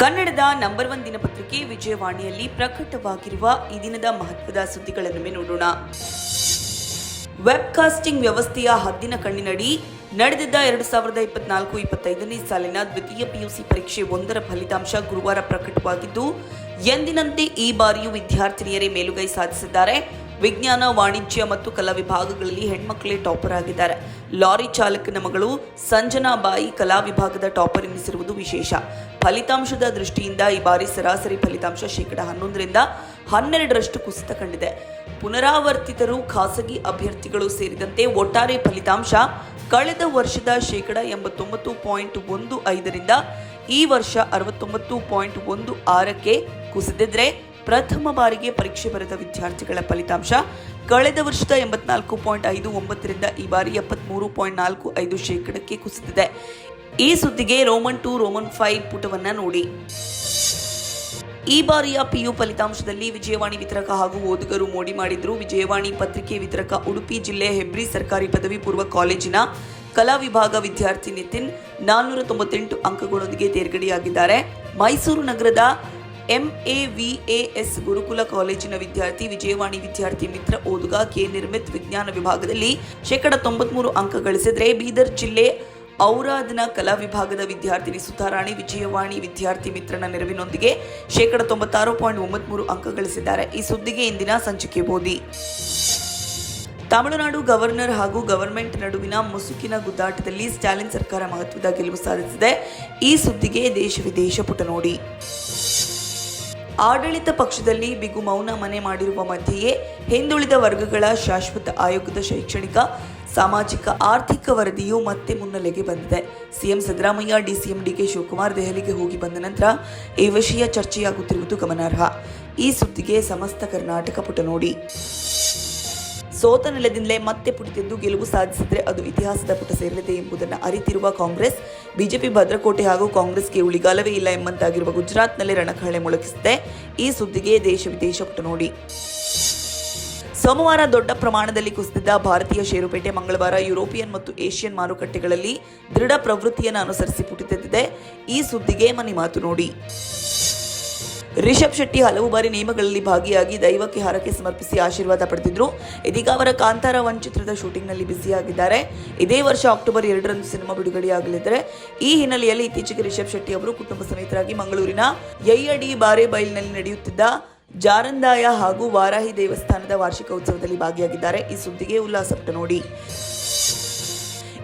ಕನ್ನಡದ number one ದಿನಪತ್ರಿಕೆ ವಿಜಯವಾಣಿಯಲ್ಲಿ ಪ್ರಕಟವಾಗಿರುವ ಈ ದಿನದ ಮಹತ್ವದ ಸುದ್ದಿಗಳನ್ನು ನೋಡೋಣ. ವೆಬ್ಕಾಸ್ಟಿಂಗ್ ವ್ಯವಸ್ಥೆಯ ಹದ್ದಿನ ಕಣ್ಣಿನಡಿ ನಡೆದಿದ್ದ ಎರಡು ಸಾವಿರದ ಇಪ್ಪತ್ನಾಲ್ಕು ಇಪ್ಪತ್ತೈದನೇ ಸಾಲಿನ ದ್ವಿತೀಯ ಪಿಯುಸಿ ಪರೀಕ್ಷೆ ಒಂದರ ಫಲಿತಾಂಶ ಗುರುವಾರ ಪ್ರಕಟವಾಗಿದ್ದು, ಎಂದಿನಂತೆ ಈ ಬಾರಿಯೂ ವಿದ್ಯಾರ್ಥಿನಿಯರೇ ಮೇಲುಗೈ ಸಾಧಿಸಿದ್ದಾರೆ. ವಿಜ್ಞಾನ, ವಾಣಿಜ್ಯ ಮತ್ತು ಕಲಾ ವಿಭಾಗಗಳಲ್ಲಿ ಹೆಣ್ಮಕ್ಕಳೇ ಟಾಪರ್ ಆಗಿದ್ದಾರೆ. ಲಾರಿ ಚಾಲಕನ ಮಗಳು ಸಂಜನಾ ಬಾಯಿ ಕಲಾ ವಿಭಾಗದ ಟಾಪರ್ ಎನಿಸಿರುವುದು ವಿಶೇಷ. ಫಲಿತಾಂಶದ ದೃಷ್ಟಿಯಿಂದ ಈ ಬಾರಿ ಸರಾಸರಿ ಫಲಿತಾಂಶ ಶೇಕಡ ಹನ್ನೊಂದರಿಂದ ಹನ್ನೆರಡರಷ್ಟು ಕುಸಿತ ಕಂಡಿದೆ. ಪುನರಾವರ್ತಿತರು ಖಾಸಗಿ ಅಭ್ಯರ್ಥಿಗಳು ಸೇರಿದಂತೆ ಒಟ್ಟಾರೆ ಫಲಿತಾಂಶ ಕಳೆದ ವರ್ಷದ ಶೇಕಡ ಎಂಬತ್ತೊಂಬತ್ತು ಪಾಯಿಂಟ್ ಒಂದು ಐದರಿಂದ ಈ ವರ್ಷ ಅರವತ್ತೊಂಬತ್ತು ಪಾಯಿಂಟ್ ಒಂದು ಆರಕ್ಕೆ ಕುಸಿದಿದ್ರೆ ಪ್ರಥಮ ಬಾರಿಗೆ ಪರೀಕ್ಷೆ ಬರೆದ ವಿದ್ಯಾರ್ಥಿಗಳ ಫಲಿತಾಂಶ. ಕಳೆದ ವರ್ಷದ ಎಂಬತ್ನಾಲ್ಕು ಪಾಯಿಂಟ್ ಐದು ಒಂಬತ್ತರಿಂದ ಈ ಬಾರಿ ಎಪ್ಪತ್ಮೂರು ಪಾಯಿಂಟ್ ನಾಲ್ಕು ಐದು ಶೇಕಡಕ್ಕೆ ಕುಸಿದಿದೆ. ಈ ಸುದ್ದಿಗೆ ರೋಮನ್ ಟು, ರೋಮನ್ ಫೈವ್ ಪುಟವನ್ನ ನೋಡಿ. ಈ ಬಾರಿಯ ಪಿಯು ಫಲಿತಾಂಶದಲ್ಲಿ ವಿಜಯವಾಣಿ ವಿತರಕ ಹಾಗೂ ಓದುಗರು ಮೋಡಿ ಮಾಡಿದ್ರು. ವಿಜಯವಾಣಿ ಪತ್ರಿಕೆ ವಿತರಕ ಉಡುಪಿ ಜಿಲ್ಲೆ ಹೆಬ್ರಿ ಸರ್ಕಾರಿ ಪದವಿ ಪೂರ್ವ ಕಾಲೇಜಿನ ಕಲಾ ವಿಭಾಗ ವಿದ್ಯಾರ್ಥಿ ನಿತಿನ್ ನಾನ್ನೂರ ತೊಂಬತ್ತೆಂಟು ಅಂಕಗಳೊಂದಿಗೆ ತೇರ್ಗಡೆಯಾಗಿದ್ದಾರೆ. ಮೈಸೂರು ನಗರದ ಎಂಎವಿಎಎಸ್ ಗುರುಕುಲ ಕಾಲೇಜಿನ ವಿದ್ಯಾರ್ಥಿ ವಿಜಯವಾಣಿ ವಿದ್ಯಾರ್ಥಿ ಮಿತ್ರ ಓದುಗ ಕೆ ನಿರ್ಮಿತ್ ವಿಜ್ಞಾನ ವಿಭಾಗದಲ್ಲಿ ಶೇಕಡ ತೊಂಬತ್ಮೂರು ಅಂಕ ಗಳಿಸಿದ್ರೆ ಬೀದರ್ ಜಿಲ್ಲೆ ಔರಾದ್ನ ಕಲಾ ವಿಭಾಗದ ವಿದ್ಯಾರ್ಥಿನಿ ಸುತಾರಾಣಿ ವಿಜಯವಾಣಿ ವಿದ್ಯಾರ್ಥಿ ಮಿತ್ರನ ನೆರವಿನೊಂದಿಗೆ ಶೇಕಡ ತೊಂಬತ್ತಾರು ಪಾಯಿಂಟ್ ಒಂಬತ್ಮೂರು ಅಂಕ ಗಳಿಸಿದ್ದಾರೆ. ಈ ಸುದ್ದಿಗೆ ಇಂದಿನ ಸಂಚಿಕೆ ಬೋಧಿ. ತಮಿಳುನಾಡು ಗವರ್ನರ್ ಹಾಗೂ ಗವರ್ಮೆಂಟ್ ನಡುವಿನ ಮುಸುಕಿನ ಗುದ್ದಾಟದಲ್ಲಿ ಸ್ಟಾಲಿನ್ ಸರ್ಕಾರ ಮಹತ್ವದ ಗೆಲುವು ಸಾಧಿಸಿದೆ. ಈ ಸುದ್ದಿಗೆ ದೇಶ ವಿದೇಶ ಪುಟ ನೋಡಿ. ಆಡಳಿತ ಪಕ್ಷದಲ್ಲಿ ಬಿಗು ಮೌನ ಮನೆ ಮಾಡಿರುವ ಮಧ್ಯೆಯೇ ಹಿಂದುಳಿದ ವರ್ಗಗಳ ಶಾಶ್ವತ ಆಯೋಗದ ಶೈಕ್ಷಣಿಕ, ಸಾಮಾಜಿಕ, ಆರ್ಥಿಕ ವರದಿಯು ಮತ್ತೆ ಮುನ್ನೆಲೆಗೆ ಬಂದಿದೆ. CM Siddaramaiah, DCM DK Shivakumar ದೆಹಲಿಗೆ ಹೋಗಿ ಬಂದ ನಂತರ ಈ ವಿಷಯ ಚರ್ಚೆಯಾಗುತ್ತಿರುವುದು ಗಮನಾರ್ಹ. ಈ ಸುದ್ದಿಗೆ ಸಮಸ್ತ ಕರ್ನಾಟಕ ಪುಟ ನೋಡಿ. ಸೋತ ನೆಲದಿಂದಲೇ ಮತ್ತೆ ಪುಟಿತೆದ್ದು ಗೆಲುವು ಸಾಧಿಸಿದರೆ ಅದು ಇತಿಹಾಸದ ಪುಟ ಸೇರಲಿದೆ ಎಂಬುದನ್ನು ಅರಿತಿರುವ ಕಾಂಗ್ರೆಸ್, ಬಿಜೆಪಿ, ಭದ್ರಕೋಟೆ ಹಾಗೂ ಕಾಂಗ್ರೆಸ್ಗೆ ಉಳಿಗಾಲವೇ ಇಲ್ಲ ಎಂಬಂತಾಗಿರುವ ಗುಜರಾತ್ನಲ್ಲಿ ರಣಕಹಳೆ ಮೊಳಗಿಸಿದೆ. ಈ ಸುದ್ದಿಗೆ ದೇಶ ವಿದೇಶ ಪುಟ ನೋಡಿ. ಸೋಮವಾರ ದೊಡ್ಡ ಪ್ರಮಾಣದಲ್ಲಿ ಕುಸಿದಿದ್ದ ಭಾರತೀಯ ಷೇರುಪೇಟೆ ಮಂಗಳವಾರ ಯುರೋಪಿಯನ್ ಮತ್ತು ಏಷ್ಯನ್ ಮಾರುಕಟ್ಟೆಗಳಲ್ಲಿ ದೃಢ ಪ್ರವೃತ್ತಿಯನ್ನು ಅನುಸರಿಸಿ ಪುಟಿತೆದ್ದಿದೆ ಈ ಸುದ್ದಿಗೆ ಮನೆ ಮಾತು ನೋಡಿ. ರಿಷಬ್ ಶೆಟ್ಟಿ ಹಲವು ಬಾರಿ ನಿಯಮಗಳಲ್ಲಿ ಭಾಗಿಯಾಗಿ ದೈವಕ್ಕೆ ಹಾರಕ್ಕೆ ಸಮರ್ಪಿಸಿ ಆಶೀರ್ವಾದ ಪಡೆದಿದ್ರು. ಇದೀಗ ಅವರ ಕಾಂತಾರ ಒನ್ ಚಿತ್ರದ ಶೂಟಿಂಗ್ನಲ್ಲಿ ಬ್ಯುಸಿಯಾಗಿದ್ದಾರೆ. ಇದೇ ವರ್ಷ ಅಕ್ಟೋಬರ್ ಎರಡರಂದು ಸಿನಿಮಾ ಬಿಡುಗಡೆಯಾಗಲಿದ್ದಾರೆ, ಈ ಹಿನ್ನೆಲೆಯಲ್ಲಿ ಇತ್ತೀಚೆಗೆ ರಿಷಬ್ ಶೆಟ್ಟಿ ಅವರು ಕುಟುಂಬ ಸಮೇತರಾಗಿ ಮಂಗಳೂರಿನ ಯಯ್ಯಡಿ ಬಾರೆಬೈಲ್ನಲ್ಲಿ ನಡೆಯುತ್ತಿದ್ದ ಜಾರಂದಾಯ ಹಾಗೂ ವಾರಾಹಿ ದೇವಸ್ಥಾನದ ವಾರ್ಷಿಕ ಉತ್ಸವದಲ್ಲಿ ಭಾಗಿಯಾಗಿದ್ದಾರೆ. ಈ ಸುದ್ದಿಗೆ ಉಲ್ಲಾಸಪಟ್ಟು ನೋಡಿ.